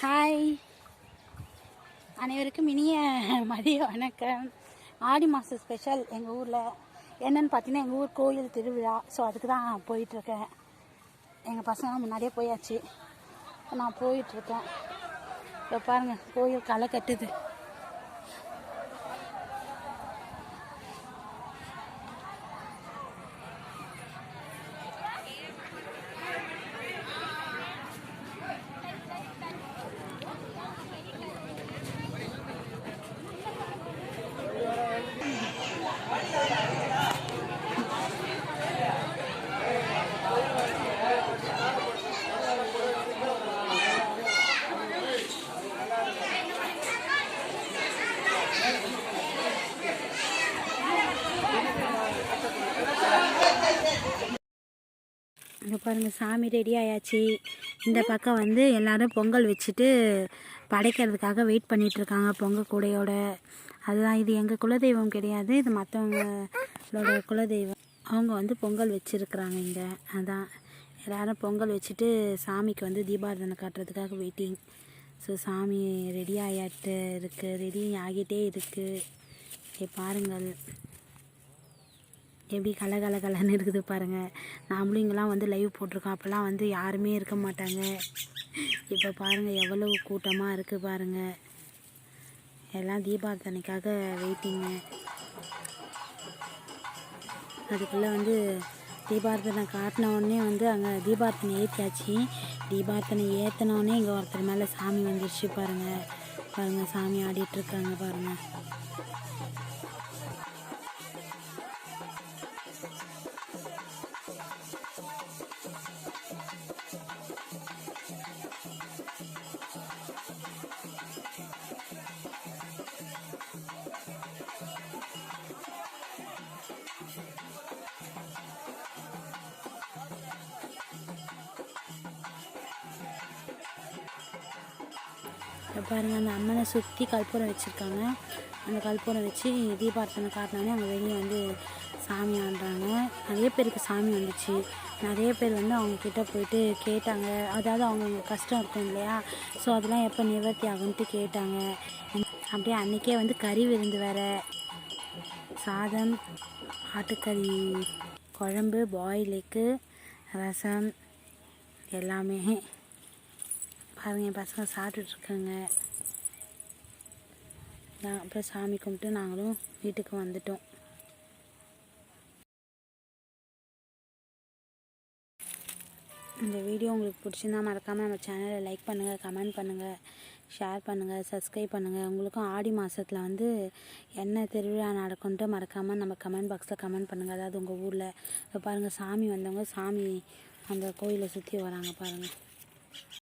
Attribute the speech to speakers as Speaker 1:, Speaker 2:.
Speaker 1: Hi அனைவருக்கும் இனிய மதிய வணக்கம். ஆடி மாதம் ஸ்பெஷல் எங்கள் ஊரில். என்னென்னு பார்த்தீங்கன்னா எங்கள் ஊர் கோயில் திருவிழா. ஸோ அதுக்கு தான் போயிட்டுருக்கேன். எங்கள் பசங்க முன்னாடியே போயாச்சு. நான் போயிட்டுருக்கேன். இப்போ பாருங்கள் கோயில் களை கட்டுது. இங்கே பாருங்கள் சாமி ரெடி ஆயாச்சு. இந்த பக்கம் வந்து எல்லோரும் பொங்கல் வச்சுட்டு படைக்கிறதுக்காக வெயிட் பண்ணிகிட்ருக்காங்க பொங்கல் கூடையோட. அதுதான் இது எங்கள் குலதெய்வம் கிடையாது இது மற்றவங்களோட குலதெய்வம். அவங்க வந்து பொங்கல் வச்சுருக்குறாங்க இங்கே. அதான். எல்லாரும் பொங்கல் வச்சுட்டு சாமிக்கு வந்து தீபாரதனை காட்டுறதுக்காக வெயிட்டிங் ஸோ சாமி ரெடி ஆகிட்டு இருக்குது ரெடி ஆகிட்டே இருக்குது பாருங்கள். எப்படி கல கல கலன்னு இருக்குது பாருங்கள் நாமளும் இங்கெல்லாம் வந்து லைவ் போட்டிருக்கோம். அப்போல்லாம் வந்து யாருமே இருக்க மாட்டாங்க. இப்போ பாருங்கள் எவ்வளோ கூட்டமாக இருக்குது பாருங்கள் எல்லாம் தீபார்த்தனைக்காக வெயிட்டிங்க அதுக்குள்ளே வந்து தீபார்த்தனை காட்டினவுடனே வந்து அங்கே தீபார்த்தனை ஏற்றியாச்சு தீபார்த்தனை ஏற்றினோடனே இங்கே ஒருத்தர் மேலே சாமி வந்துருச்சு பாருங்கள் பாருங்கள் சாமி ஆடிட்டுருக்காங்க பாருங்கள் பாருங்கள் அந்த அம்மனை சுற்றி கற்பூரம் வச்சுருக்காங்க. அந்த கற்பூரம் வச்சு தீபார்த்தனை காட்டினாலே அங்கே வெளியே வந்து சாமி ஆடுறாங்க. நிறைய பேருக்கு சாமி வந்துச்சு. நிறைய பேர் வந்து அவங்கக்கிட்ட போயிட்டு கேட்டாங்க. அதாவது அவங்கவுங்க கஷ்டம் இருக்கும் இல்லையா? ஸோ அதெல்லாம் எப்போ நிவர்த்தி ஆகும்ட்டு கேட்டாங்க. அப்படியே அன்றைக்கே வந்து கறி விருந்து வேற. சாதம் ஆட்டுக்கறி குழம்பு பாயிலுக்கு ரசம் எல்லாமே. பாருங்கள் என் பசங்க சாப்பிட்டுட்ருக்காங்க. நான் அப்புறம் சாமி கும்பிட்டு நாங்களும் வீட்டுக்கு வந்துட்டோம். இந்த வீடியோ உங்களுக்கு பிடிச்சிருந்தா மறக்காமல் நம்ம சேனலை லைக் பண்ணுங்கள் கமெண்ட் பண்ணுங்கள் ஷேர் பண்ணுங்கள் சப்ஸ்கிரைப் பண்ணுங்கள் உங்களுக்கும் ஆடி மாதத்தில் வந்து என்ன திருவிழா நடக்கும்ன்ட்டு மறக்காமல் நம்ம கமெண்ட் பாக்ஸில் கமெண்ட் பண்ணுங்கள் அதாவது உங்கள் ஊரில் இப்போ பாருங்கள் சாமி வந்தவங்க சாமி அந்த கோயிலை சுற்றி வராங்க பாருங்கள்